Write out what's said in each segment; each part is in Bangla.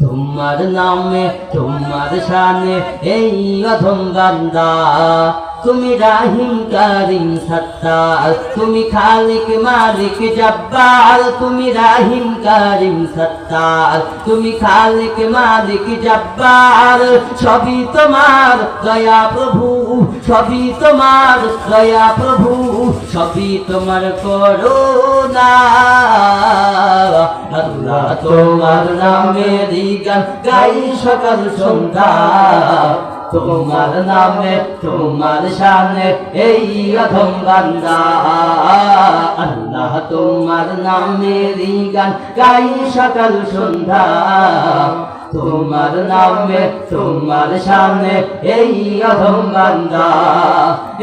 তোমার নামে তোমার সানে এই অধম বান্দা। তুমি রাহিম কারিম সত্তার, তুমি খালিক মালিক জব্বার তুমি রাহিম কারিম সত্তার, তুমি খালিক মালিক জব্বার সবই তোমার দয়া প্রভু, সবই তোমার দয়া প্রভু, সবই তোমার করুণা। আল্লাহ তোমার নামে গান গাই সকাল সন্ধ্যা। তোমার নামে তোমার সামনে এই অধম বান্দা। আল্লাহ তোমার নামে গান গাই সকাল সন্ধ্যা। তোমার নামে, তোমার সামনে এই অধম বান্দা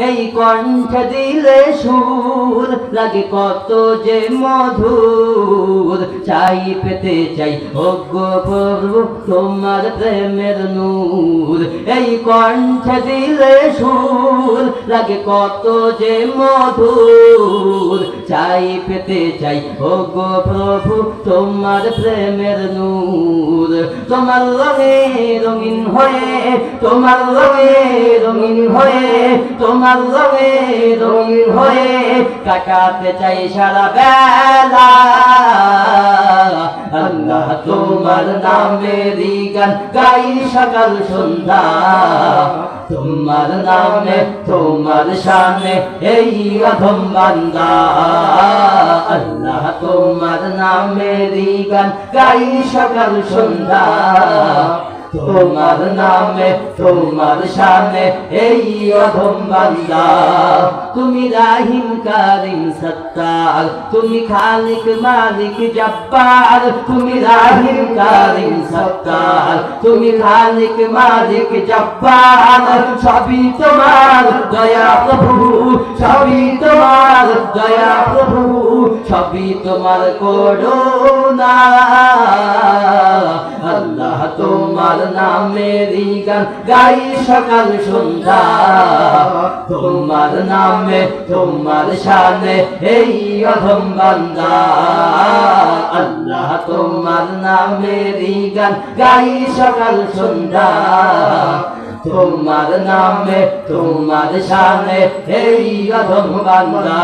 এই কণ্ঠ দিলে সুর, লাগে কত যে মধুর। চাই পেতে চাই অজ্ঞ প্রভু তোমার প্রেমের নূর। এই কণ্ঠ দিলে সুর, লাগে কত যে মধুর। চাই পেতে চাই অজ্ঞ প্রভু তোমার প্রেমের নূর। তোমার লগে রঙিন হয়ে, তোমার লগে রঙিন হয়ে, তোমার লগে রঙিন হয়ে কাটাতে চাই সারা বেলা। আল্লাহ তোমার নামে গান গাই সকাল সন্ধ্যা। তোমার নামে, তোমার শানে এই অধম বান্দা। আল্লাহ তোমার নামে গান গাই সকাল সন্ধ্যা। তোমার নামে, তোমার শানে এই অধম বান্দা। তুমি রাহিম কারিম সত্তার, তুমি খালিক মালিক জব্বার। তুমি রাহিম কারিম সত্তার, তুমি খালিক মালিক জব্বার। সবই তোমার, দয়া প্রভু, সবই তোমার, দয়া প্রভু। সবই তোমার করুণা আল্লাহ তোমার নামে গান গাই সকাল সন্ধ্যা। তোমার নামে, তোমার শানে এই অধম বান্দা। আল্লাহ তোমার নামে গান গাই সকাল সন্ধ্যা। তোমার নামে, তোমার শানে, এই অধম বান্দা।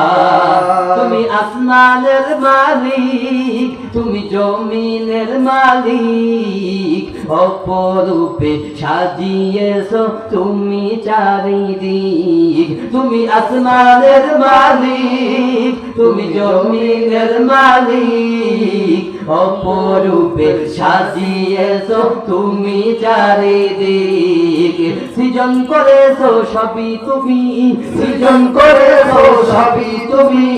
তুমি আসমানের মালিক, তুমি জমিনের মালিক। অপরূপে সাজিয়েছো তুমি চারিদিক। তুমি আসমানের মালিক, তুমি জমিনের মালিক। অপরূপে সাজিয়েছো তুমি চারিদিক সৃজন করেছ সবই তুমি, সৃজন করেছ সবই তুমি,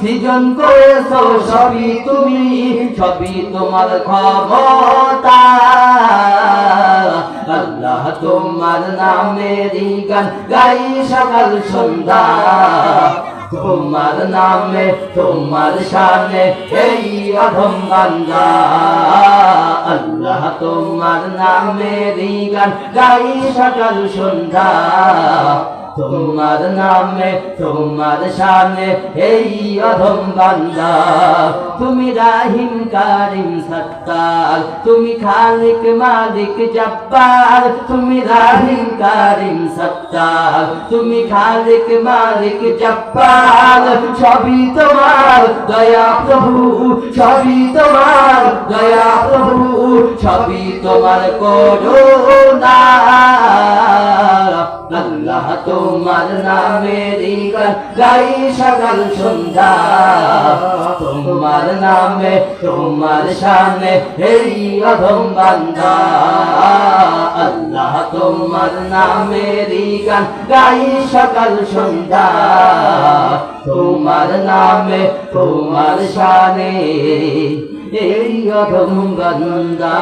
সৃজন করেছ সবই তুমি, সবই তোমার ক্ষমতা। আল্লাহ তোমার নামে গান গাই সকাল সন্ধ্যা। তোমার নামে তোমার সামনে এই অধম বান্দা। আল্লাহ তোমার নামে গান গাই সকাল সন্ধ্যা। তোমার নামে, তোমার শানে এই অধম বান্দা। তুমি রাহিম, কারিম, সত্তার। তুমি খালিক, মালিক, জব্বার। তুমি রাহিম, কারিম, সত্তার। তুমি খালিক, মালিক, জব্বার। সবই তোমার, দয়া প্রভু। সবই তোমার, দয়া প্রভু। সবই তোমার করুণা। তোমার নামে গাই সকাল সন্ধ্যা। তোমার নামে, তোমার শানে এই অধম বান্দা। আল্লাহ তোমার নামে গান গাই সকাল সন্ধ্যা। তোমার নামে, তোমার শানে এই অধম বান্দা।